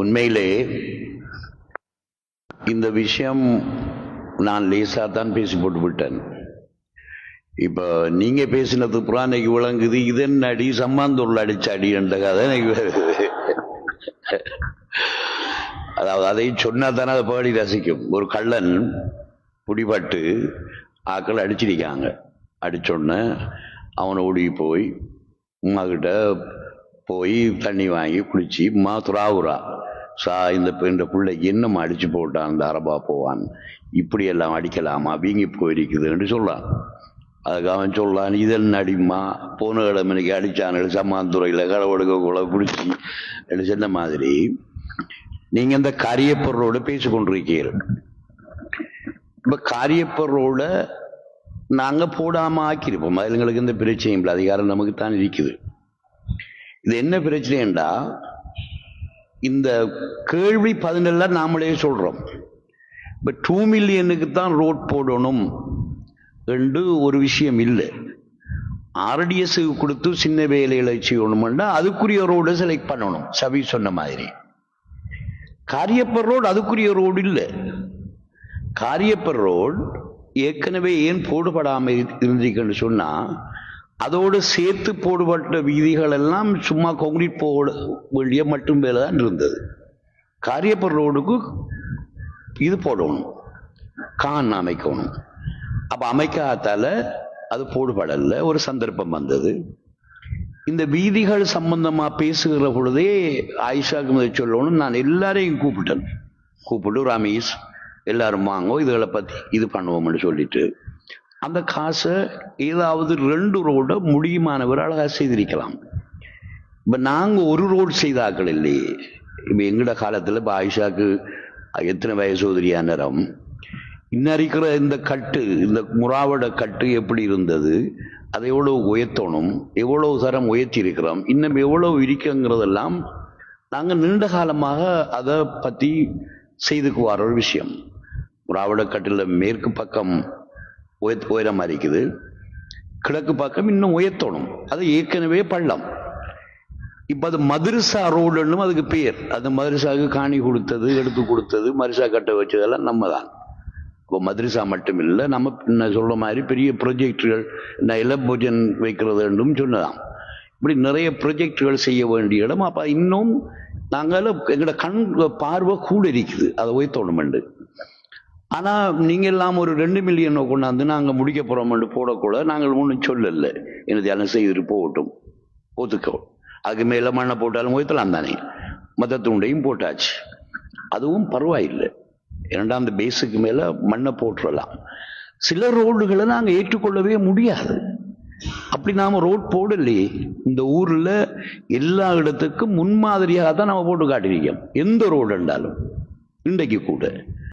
உண்மையிலே இந்த விஷயம் நான் லேசாக தான் பேசி போட்டு விட்டேன். இப்போ நீங்கள் பேசினது புறானைக்கு விளங்குது இது என்ன அடி சம்மாந்தூர்ல அடிச்ச அடி என்ற கதை எனக்கு வருது. அதாவது அதை சொன்னால் தானே அதை பாடி ரசிக்கும். ஒரு கள்ளன் பிடிபட்டு ஆக்கள் அடிச்சிருக்காங்க. அடிச்சோடனே அவனை ஓடி போய் உமாக்கிட்ட போய் தண்ணி வாங்கி குளிச்சு உமா துறாவுரா சா இந்த பெ- இந்த பிள்ளைக்கு என்னம்மா அடித்து போட்டான் இந்த அரபா போவான். இப்படி எல்லாம் அடிக்கலாமா? வீங்கி போயிருக்குதுன்னு சொல்லலாம் அதுக்கு அவன் சொல்லான் இதென்ன அடிமா போன கிழமைக்கு இன்னைக்கு அடிச்சான் சம்மாந்துறையில் கடவுளுக்கு குலை பிடிச்சி என்று சொன்ன மாதிரி நீங்கள் இந்த காரியப்பொருளோடு பேசி இப்போ இப்ப காரியப்பொருளோட நாங்கள் போடாமல் ஆக்கியிருப்போம். அதில் எங்களுக்கு இந்த பிரச்சனையும் இல்லை. அதிகாரம் நமக்கு தான் இருக்குது. இது என்ன பிரச்சனைண்டா இந்த கேள்வி பதினெல்லாம் நாமளே சொல்கிறோம் இப்போ டூ மில்லியனுக்கு தான் ரோட் போடணும் என்று ஒரு விஷயம் இல்லை. ஆர்டிஎஸ்க்கு கொடுத்து சின்ன வேலைகளை செய்யணும்னா அதுக்குரிய ரோடு செலக்ட் பண்ணணும். சவி சொன்ன மாதிரி. காரியப்பர் ரோடு அதுக்குரிய ரோடு இல்லை. காரியப்பர் ரோடு ஏற்கனவே ஏன் போடுபடாமல் இருந்திருக்குன்னு சொன்னால் அதோடு சேர்த்து போடுபட்ட வீதிகள் எல்லாம் சும்மா கொங்கிரீட் போட வேண்டிய மட்டும் வேலை தான் இருந்தது. காரியப்பர் ரோடுக்கு இது போடணும். கான் அமைக்கணும். அப்போ அமைக்காதால அது போடுபடல. ஒரு சந்தர்ப்பம் வந்தது. இந்த வீதிகள் சம்பந்தமாக பேசுகிற பொழுதே ஆயிஷாக்கு முதல் சொல்லணும். நான் எல்லாரையும் கூப்பிட்டேன். கூப்பிட்டு ரமேஷ் எல்லாரும் வாங்கோ இதுகளை பற்றி இது பண்ணுவோம்னு சொல்லிட்டு. அந்த காசை ஏதாவது ரெண்டு ரோட முடியுமானவர் அழகாக செய்திருக்கலாம். இப்போ நாங்கள் ஒரு ரோடு செய்தாக்கள் இல்லையே. இப்போ எங்களோட காலத்தில் இப்போ ஆயிஷாக்கு எத்தனை வயசு உதிரியா நேரம் இன்ன இருக்கிற இந்த கட்டு இந்த முறாவோட கட்டு எப்படி இருந்தது? அதை எவ்வளோ உயர்த்தணும்? எவ்வளோ தரம் உயர்த்தி இருக்கிறோம் இன்னும் எவ்வளோ இருக்குங்கிறதெல்லாம் நாங்கள் நீண்ட காலமாக அதை பற்றி செய்துக்குவார் ஒரு விஷயம். முறாவோட கட்டில் மேற்கு பக்கம் உயர் உயரமாக இருக்குது கிழக்கு பக்கம் இன்னும் உயர்த்தணும். அது ஏற்கனவே பள்ளம். இப்போ அது மதுரசா ரோடுன்னு அதுக்கு பேர். அது மதுரசாவுக்கு காணி கொடுத்தது எடுத்து கொடுத்தது மதுரசா கட்ட வச்சதெல்லாம் நம்ம தான் இப்போ மதுரசா மட்டும் இல்லை நம்ம என்ன சொல்ற மாதிரி பெரிய ப்ரொஜெக்டுகள் நான் இளம்பூஜன் வைக்கிறதுன்னு சொன்னதான் இப்படி நிறைய ப்ரொஜெக்டுகள் செய்ய வேண்டிய இடம். அப்போ இன்னும் நாங்கள் எங்களோட கண் பார்வை கூட இருக்குது அதை உயர்த்தணுமெண்டு ஆனால் நீங்கள் எல்லாம் ஒரு ரெண்டு மில்லியனை கொண்டாந்து நாங்கள் முடிக்க போகிறோம்னு போடக்கூட நாங்கள் ஒன்றும் சொல்லலை. எனது தியானம் செய்து போகட்டும். ஒத்துக்கோ. அதுக்கு மேலே மண்ணை போட்டாலும் உயர்த்தலாம் தானே. மதத்துண்டையும் போட்டாச்சு. அதுவும் பரவாயில்லை. இரண்டாம் அந்த பேஸுக்கு மேலே மண்ணை போட்டுறலாம். சில ரோடுகளை நாங்கள் ஏற்றுக்கொள்ளவே முடியாது. அப்படி நாம் ரோட் போடலையே. இந்த ஊரில் எல்லா இடத்துக்கும் முன்மாதிரியாக தான் நம்ம போட்டு காட்டிருக்கோம் எந்த ரோடு இருந்தாலும். இன்றைக்கு கூட.